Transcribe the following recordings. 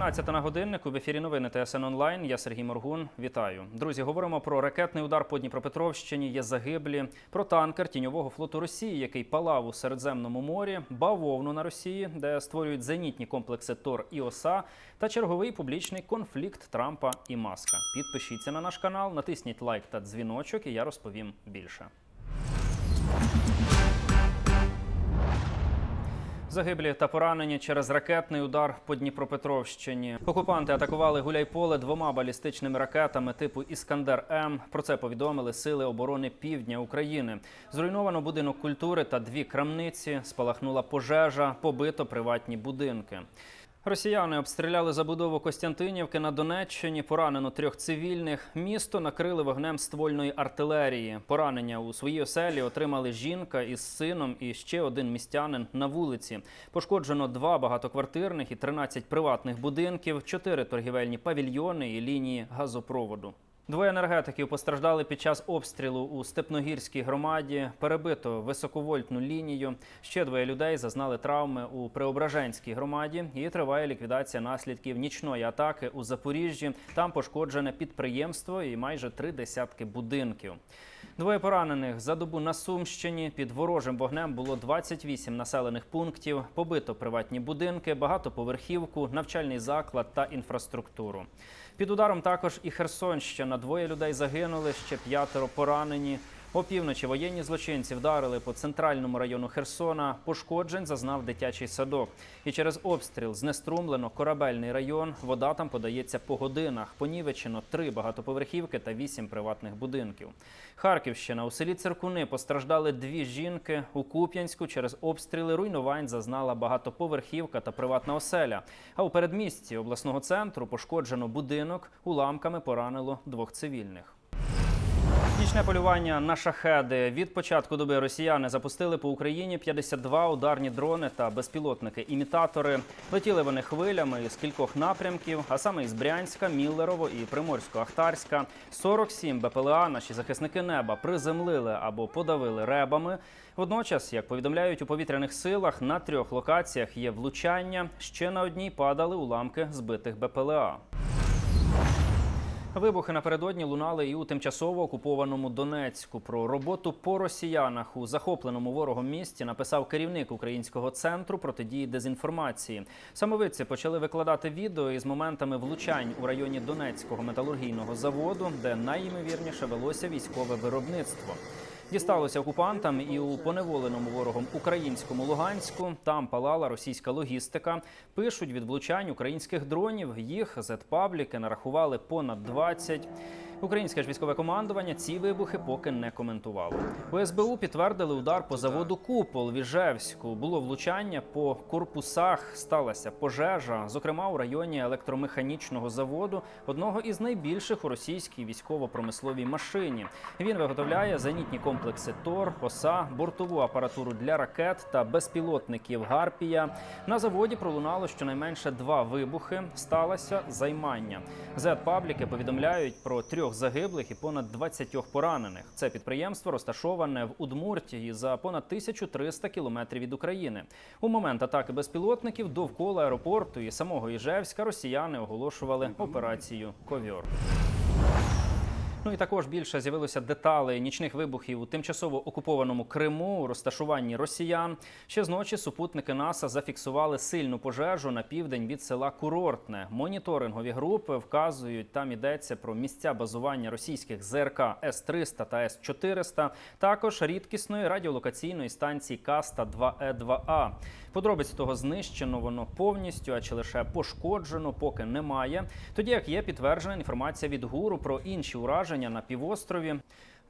17 на годиннику в ефірі новини ТСН онлайн. Я Сергій Моргун. Вітаю, друзі. Говоримо про ракетний удар по Дніпропетровщині. Є загиблі, про танкер тіньового флоту Росії, який палав у Середземному морі, бавовну на Росії, де створюють зенітні комплекси Тор і ОСА, та черговий публічний конфлікт Трампа і Маска. Підпишіться на наш канал, натисніть лайк та дзвіночок, і я розповім більше. Загиблі та поранені через ракетний удар по Дніпропетровщині. Окупанти атакували Гуляйполе двома балістичними ракетами типу Іскандер М. Про це повідомили сили оборони Півдня України. Зруйновано будинок культури та дві крамниці. Спалахнула пожежа, побито приватні будинки. Росіяни обстріляли забудову Костянтинівки на Донеччині. Поранено трьох цивільних. Місто накрили вогнем ствольної артилерії. Поранення у своїй оселі отримали жінка із сином і ще один містянин на вулиці. Пошкоджено два багатоквартирних і 13 приватних будинків, чотири торгівельні павільйони і лінії газопроводу. Двоє енергетиків постраждали під час обстрілу у Степногірській громаді. Перебито високовольтну лінію. Ще двоє людей зазнали травми у Преображенській громаді. І триває ліквідація наслідків нічної атаки у Запоріжжі. Там пошкоджене підприємство і майже три десятки будинків. Двоє поранених за добу на Сумщині під ворожим вогнем було 28 населених пунктів. Побито приватні будинки, багатоповерхівку, навчальний заклад та інфраструктуру. Під ударом також і Херсонщина. Двоє людей загинули, ще п'ятеро поранені. Опівночі воєнні злочинці вдарили по центральному району Херсона. Пошкоджень зазнав дитячий садок. І через обстріл знеструмлено корабельний район. Вода там подається по годинах. Понівечено три багатоповерхівки та вісім приватних будинків. Харківщина у селі Циркуни постраждали дві жінки. У Куп'янську через обстріли руйнувань зазнала багатоповерхівка та приватна оселя. А у передмісті обласного центру пошкоджено будинок. Уламками поранило двох цивільних. Нічне полювання на шахеди від початку доби росіяни запустили по Україні 52 ударні дрони та безпілотники-імітатори. Летіли вони хвилями з кількох напрямків, а саме із Брянська, Міллерово і Приморсько-Ахтарська. 47 БПЛА наші захисники неба приземлили або подавили ребами. Водночас, як повідомляють у повітряних силах, на трьох локаціях є влучання. Ще на одній падали уламки збитих БПЛА. Вибухи напередодні лунали і у тимчасово окупованому Донецьку. Про роботу по росіянах у захопленому ворогом місті написав керівник українського центру протидії дезінформації. Самовидці почали викладати відео із моментами влучань у районі Донецького металургійного заводу, де найімовірніше велося військове виробництво. Дісталося окупантам і у поневоленому ворогом українському Луганську. Там палала російська логістика. Пишуть від влучань українських дронів. Їх зетпабліки нарахували понад 20. Українське ж військове командування ці вибухи поки не коментувало. У СБУ підтвердили удар по заводу Купол в Іжевську. Було влучання по корпусах. Сталася пожежа, зокрема у районі електромеханічного заводу, одного із найбільших у російській військово-промисловій машині. Він виготовляє зенітні комплекси ТОР, ОСА, бортову апаратуру для ракет та безпілотників Гарпія. На заводі пролунало щонайменше два вибухи. Сталося займання. Зет-пабліки повідомляють про трьох загиблих і понад 20 поранених. Це підприємство розташоване в Удмуртії за понад 1300 кілометрів від України. У момент атаки безпілотників довкола аеропорту і самого Іжевська росіяни оголошували операцію Ковьор. Ну і також більше з'явилося деталей нічних вибухів у тимчасово окупованому Криму розташуванні росіян. Ще зночі супутники НАСА зафіксували сильну пожежу на південь від села Курортне. Моніторингові групи вказують, там йдеться про місця базування російських ЗРК С-300 та С-400, також рідкісної радіолокаційної станції Каста 2Е2А. Подробиць того знищено воно повністю, а чи лише пошкоджено, поки немає. Тоді як є підтверджена інформація від гуру про інші ураження на півострові.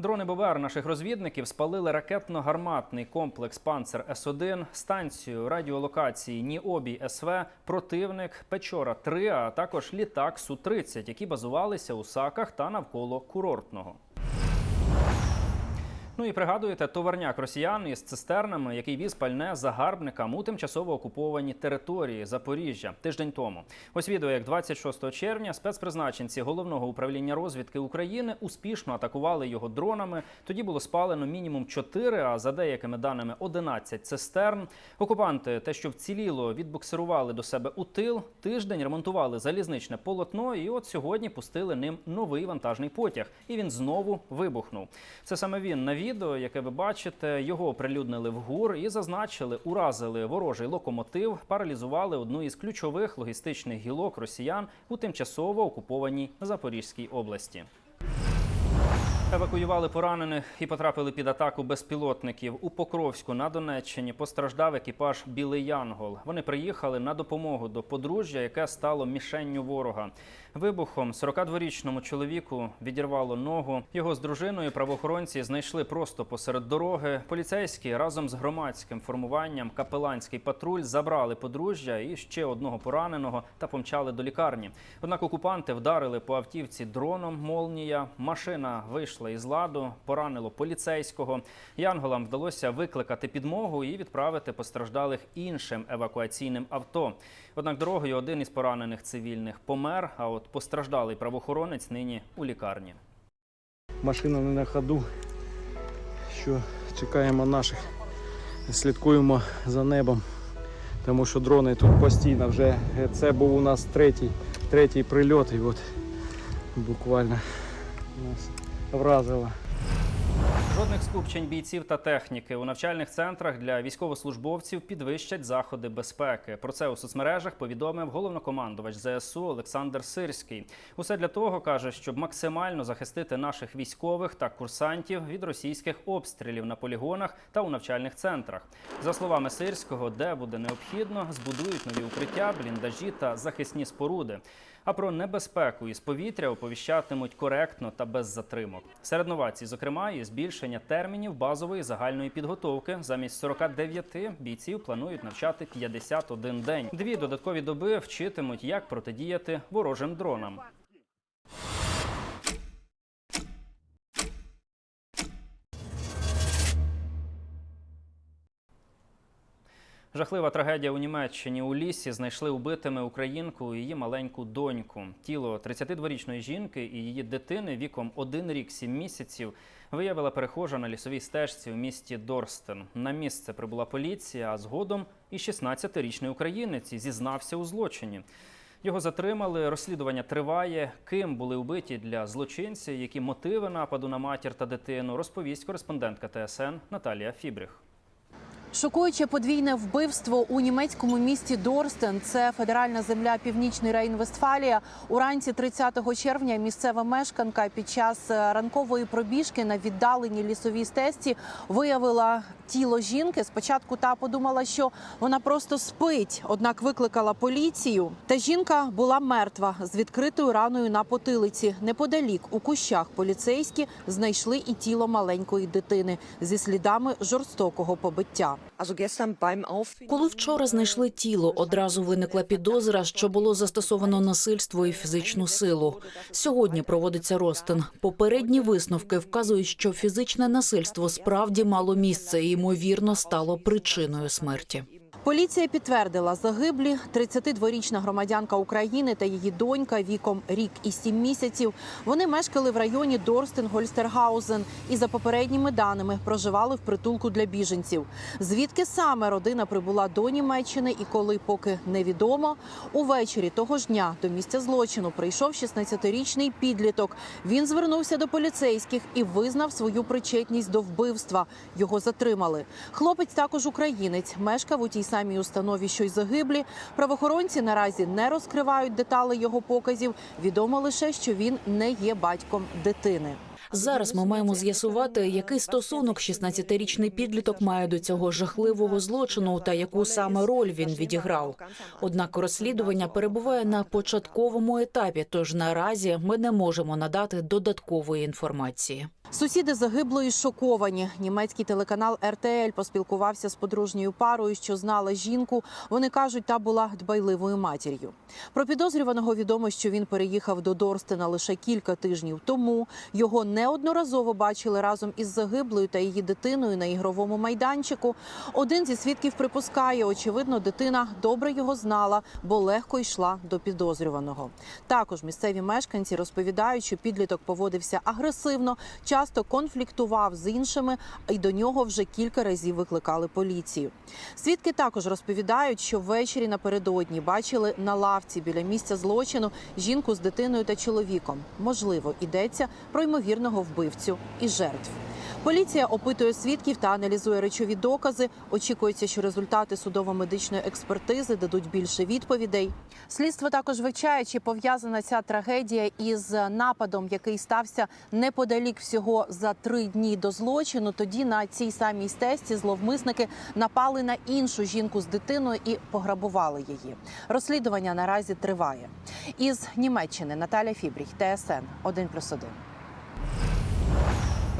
Дрони ББР наших розвідників спалили ракетно-гарматний комплекс Панцер С-1, станцію радіолокації Ніобій СВ, противник Печора 3 а також літак Су-30, які базувалися у Саках та навколо курортного. Ну і пригадуєте, товарняк росіян із цистернами, який віз пальне загарбникам у тимчасово окуповані території Запоріжжя тиждень тому. Ось відео, як 26 червня спецпризначенці головного управління розвідки України успішно атакували його дронами. Тоді було спалено мінімум 4, а за деякими даними 11 цистерн. Окупанти те, що вціліло, відбуксирували до себе у тил. Тиждень ремонтували залізничне полотно, і от сьогодні пустили ним новий вантажний потяг. І він знову вибухнув. Це саме він на відео, яке ви бачите. Його оприлюднили в ГУР і зазначили, уразили ворожий локомотив, паралізували одну із ключових логістичних гілок росіян у тимчасово окупованій Запорізькій області. Евакуювали поранених і потрапили під атаку безпілотників. У Покровську на Донеччині постраждав екіпаж Білий Янгол. Вони приїхали на допомогу до подружжя, яке стало мішенню ворога. Вибухом 42-річному чоловіку відірвало ногу. Його з дружиною правоохоронці знайшли просто посеред дороги. Поліцейські разом з громадським формуванням капеланський патруль забрали подружжя і ще одного пораненого та помчали до лікарні. Однак окупанти вдарили по автівці дроном Молнія. Машина вийшла із ладу, поранило поліцейського. Янголам вдалося викликати підмогу і відправити постраждалих іншим евакуаційним авто. Однак дорогою один із поранених цивільних помер. А от постраждалий правоохоронець нині у лікарні. Машина не на ходу. Що чекаємо наших, слідкуємо за небом, тому що дрони тут постійно вже. Це був у нас третій, третій прильот, і от буквально нас вразило. Жодних скупчень бійців та техніки у навчальних центрах для військовослужбовців підвищать заходи безпеки. Про це у соцмережах повідомив головнокомандувач ЗСУ Олександр Сирський. Усе для того каже, щоб максимально захистити наших військових та курсантів від російських обстрілів на полігонах та у навчальних центрах. За словами Сирського, де буде необхідно, збудують нові укриття, бліндажі та захисні споруди. А про небезпеку із повітря оповіщатимуть коректно та без затримок. Серед новацій, зокрема, і збільшення термінів базової загальної підготовки. Замість 49 бійців планують навчати 51 день. Дві додаткові доби вчитимуть, як протидіяти ворожим дронам. Жахлива трагедія у Німеччині у лісі знайшли убитими українку і її маленьку доньку. Тіло 32-річної жінки і її дитини віком 1 рік 7 місяців виявила перехожа на лісовій стежці у місті Дорстен. На місце прибула поліція, а згодом і 16-річний українець зізнався у злочині. Його затримали. Розслідування триває. Ким були вбиті для злочинців, які мотиви нападу на матір та дитину, розповість кореспондентка ТСН Наталія Фібріх. Шокуюче подвійне вбивство у німецькому місті Дорстен. Це федеральна земля Північний Рейн-Вестфалія. Уранці 30 червня місцева мешканка під час е, ранкової пробіжки на віддаленій лісовій стежці виявила тіло жінки. Спочатку та подумала, що вона просто спить, однак викликала поліцію. Та жінка була мертва з відкритою раною на потилиці. Неподалік у кущах поліцейські знайшли і тіло маленької дитини зі слідами жорстокого побиття. Коли вчора знайшли тіло, одразу виникла підозра, що було застосовано насильство і фізичну силу. Сьогодні проводиться розтин. Попередні висновки вказують, що фізичне насильство справді мало місце і ймовірно стало причиною смерті. Поліція підтвердила загиблі 32-річна громадянка України та її донька віком рік і сім місяців. Вони мешкали в районі Дорстен-Гольстергаузен і за попередніми даними проживали в притулку для біженців. Звідки саме родина прибула до Німеччини і коли поки невідомо. Увечері того ж дня до місця злочину прийшов 16-річний підліток. Він звернувся до поліцейських і визнав свою причетність до вбивства. Його затримали. Хлопець також українець, мешкав у тій самій установі, що й загиблі. Правоохоронці наразі не розкривають детали його показів. Відомо лише, що він не є батьком дитини. Зараз ми маємо з'ясувати, який стосунок 16-річний підліток має до цього жахливого злочину та яку саме роль він відіграв. Однак розслідування перебуває на початковому етапі, тож наразі ми не можемо надати додаткової інформації. Сусіди загиблої шоковані. Німецький телеканал РТЛ поспілкувався з подружньою парою, що знала жінку. Вони кажуть, та була дбайливою матір'ю. Про підозрюваного відомо, що він переїхав до Дорстена лише кілька тижнів тому. Його неодноразово бачили разом із загиблою та її дитиною на ігровому майданчику. Один зі свідків припускає, очевидно, дитина добре його знала, бо легко йшла до підозрюваного. Також місцеві мешканці розповідають, що підліток поводився агресивно, часто конфліктував з іншими, і до нього вже кілька разів викликали поліцію. Свідки також розповідають, що ввечері напередодні бачили на лавці біля місця злочину жінку з дитиною та чоловіком. Можливо, йдеться про ймовірного вбивцю і жертв. Поліція опитує свідків та аналізує речові докази. Очікується, що результати судово-медичної експертизи дадуть більше відповідей. Слідство також вивчає, чи пов'язана ця трагедія із нападом, який стався неподалік всього за три дні до злочину. Тоді на цій самій стежці зловмисники напали на іншу жінку з дитиною і пограбували її. Розслідування наразі триває. Із Німеччини Наталя Фібріх, ТСН 1+,1.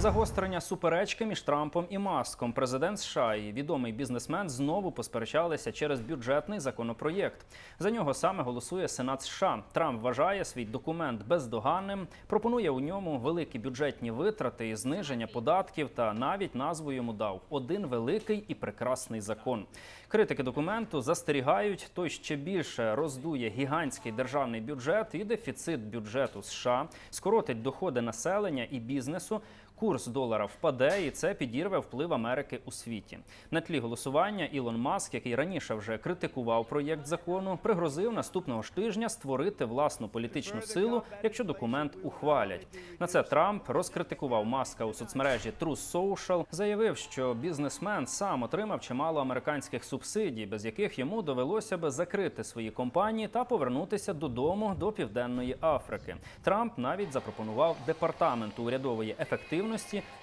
Загострення суперечки між Трампом і Маском. Президент США і відомий бізнесмен знову посперечалися через бюджетний законопроєкт. За нього саме голосує Сенат США. Трамп вважає свій документ бездоганним, пропонує у ньому великі бюджетні витрати і зниження податків, та навіть назву йому дав один великий і прекрасний закон. Критики документу застерігають, той ще більше роздує гігантський державний бюджет і дефіцит бюджету США, скоротить доходи населення і бізнесу. Курс долара впаде, і це підірве вплив Америки у світі. На тлі голосування Ілон Маск, який раніше вже критикував проєкт закону, пригрозив наступного ж тижня створити власну політичну силу, якщо документ ухвалять. На це Трамп розкритикував Маска у соцмережі Truth Social, заявив, що бізнесмен сам отримав чимало американських субсидій, без яких йому довелося би закрити свої компанії та повернутися додому до південної Африки. Трамп навіть запропонував департаменту урядової ефективності,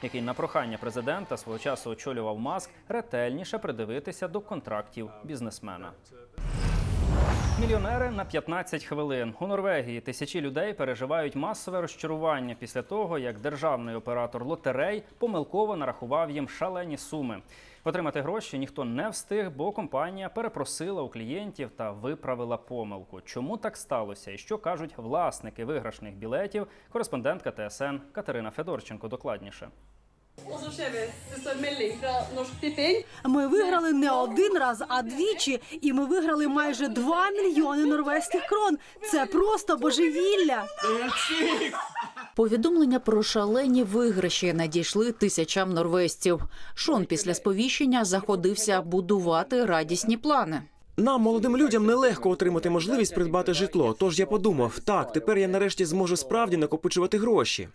який на прохання президента свого часу очолював Маск, ретельніше придивитися до контрактів бізнесмена. Мільйонери на 15 хвилин у Норвегії тисячі людей переживають масове розчарування після того, як державний оператор лотерей помилково нарахував їм шалені суми. Отримати гроші ніхто не встиг, бо компанія перепросила у клієнтів та виправила помилку. Чому так сталося і що кажуть власники виграшних білетів? Кореспондентка ТСН Катерина Федорченко докладніше. Og så ser vi det står melding fra Norsk Tipping. Ми виграли не один раз, а двічі, і ми виграли майже 2 мільйони норвезьких крон. Це просто божевілля. Повідомлення про шалені виграші надійшли тисячам норвезців. Шон після сповіщення заходився будувати радісні плани. Нам, молодим людям, нелегко отримати можливість придбати житло. Тож я подумав, так, тепер я нарешті зможу справді накопичувати гроші.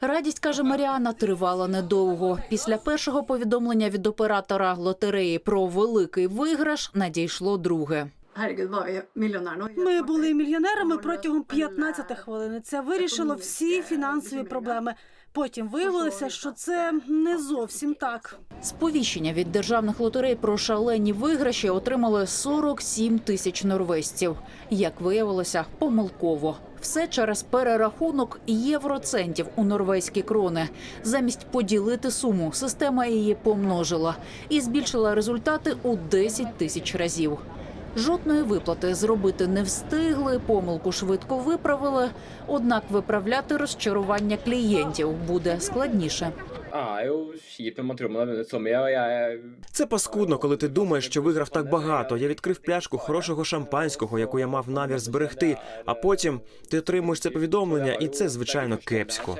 Радість каже Маріана тривала недовго. Після першого повідомлення від оператора лотереї про великий виграш надійшло друге. Ми були мільйонерами протягом 15 хвилин. Це вирішило всі фінансові проблеми. Потім виявилося, що це не зовсім так. Сповіщення від державних лотерей про шалені виграші отримали 47 тисяч норвезців. Як виявилося, помилково. Все через перерахунок євроцентів у норвезькі крони. Замість поділити суму, система її помножила і збільшила результати у 10 тисяч разів. Жодної виплати зробити не встигли, помилку швидко виправили. Однак виправляти розчарування клієнтів буде складніше. Це паскудно, коли ти думаєш, що виграв так багато. Я відкрив пляшку хорошого шампанського, яку я мав намір зберегти. А потім ти отримуєш це повідомлення, і це звичайно кепсько.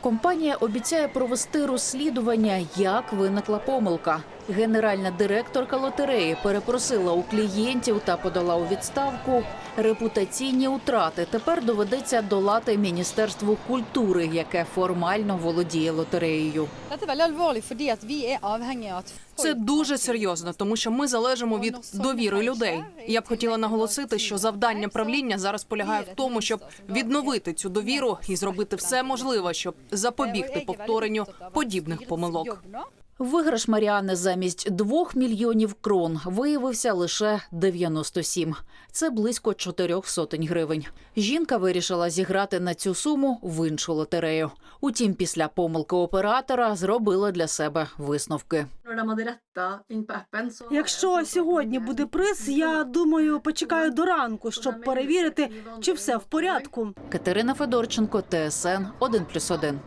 Компанія обіцяє провести розслідування, як виникла помилка. Генеральна директорка лотереї перепросила у клієнтів та подала у відставку. Репутаційні утрати тепер доведеться долати Міністерству культури, яке формально володіє лотереєю. Er er Це дуже серйозно, тому що ми залежимо від довіри людей. Я б хотіла наголосити, що завдання правління зараз полягає в тому, щоб відновити цю довіру і зробити все можливе, щоб запобігти повторенню подібних помилок. Виграш Маріани замість двох мільйонів крон виявився лише 97. Це близько чотирьох сотень гривень. Жінка вирішила зіграти на цю суму в іншу лотерею. Утім, після помилки оператора зробила для себе висновки. Якщо сьогодні буде приз, я думаю, почекаю до ранку, щоб перевірити, чи все в порядку. Катерина Федорченко, ТСН 1+,1.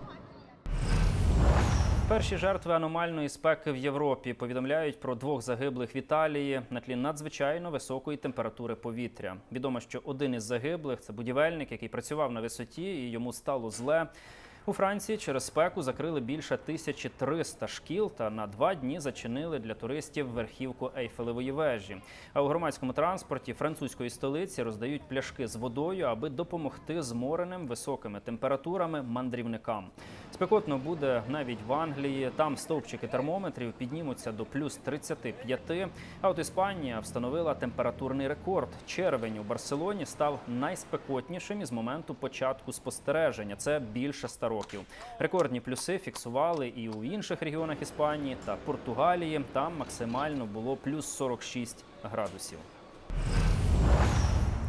Перші жертви аномальної спеки в Європі повідомляють про двох загиблих в Італії на тлі надзвичайно високої температури повітря. Відомо, що один із загиблих це будівельник, який працював на висоті, і йому стало зле. У Франції через спеку закрили більше 1300 шкіл та на два дні зачинили для туристів верхівку Ейфелевої вежі. А у громадському транспорті французької столиці роздають пляшки з водою, аби допомогти змореним високими температурами мандрівникам. Спекотно буде навіть в Англії. Там стовпчики термометрів піднімуться до плюс 35. А от Іспанія встановила температурний рекорд. Червень у Барселоні став найспекотнішим із моменту початку спостереження. Це більше 100 років. Рекордні плюси фіксували і у інших регіонах Іспанії та Португалії. Там максимально було плюс 46 градусів.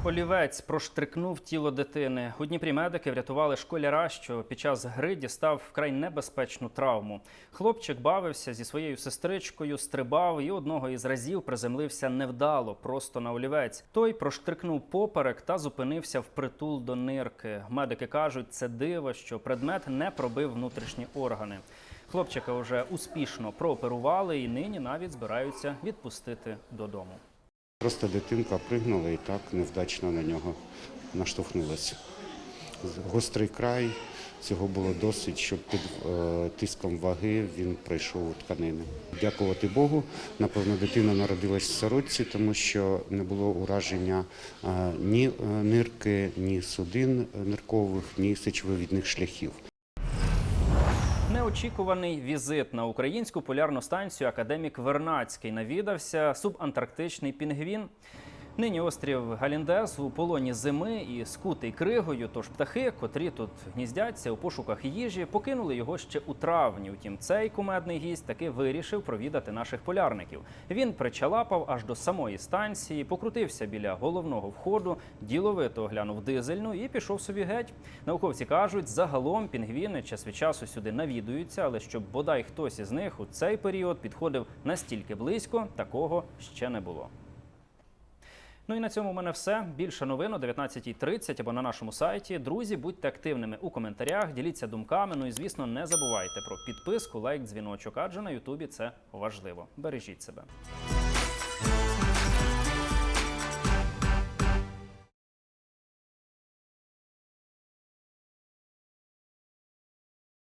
Олівець проштрикнув тіло дитини. У Дніпрі медики врятували школяра, що під час гри дістав вкрай небезпечну травму. Хлопчик бавився зі своєю сестричкою, стрибав і одного із разів приземлився невдало, просто на олівець. Той проштрикнув поперек та зупинився впритул до нирки. Медики кажуть, це диво, що предмет не пробив внутрішні органи. Хлопчика вже успішно прооперували і нині навіть збираються відпустити додому. Просто дитинка пригнула і так невдачно на нього наштовхнулася. Гострий край, цього було досить, щоб під е, тиском ваги він пройшов у тканини. Дякувати Богу, напевно, дитина народилась в сорочці, тому що не було ураження е, ні е, нирки, ні судин ниркових, ні сечовивідних шляхів. Неочікуваний візит на українську полярну станцію академік Вернацький навідався субантарктичний пінгвін. Нині острів Галіндес у полоні зими і скутий кригою. Тож птахи, котрі тут гніздяться у пошуках їжі, покинули його ще у травні. Утім, цей кумедний гість таки вирішив провідати наших полярників. Він причалапав аж до самої станції, покрутився біля головного входу, діловито оглянув дизельну і пішов собі геть. Науковці кажуть, загалом пінгвіни час від часу сюди навідуються, але щоб бодай хтось із них у цей період підходив настільки близько, такого ще не було. Ну і на цьому в мене все. Більше новин о 19.30 або на нашому сайті. Друзі, будьте активними у коментарях, діліться думками. Ну і звісно, не забувайте про підписку, лайк, дзвіночок, адже на Ютубі це важливо. Бережіть себе.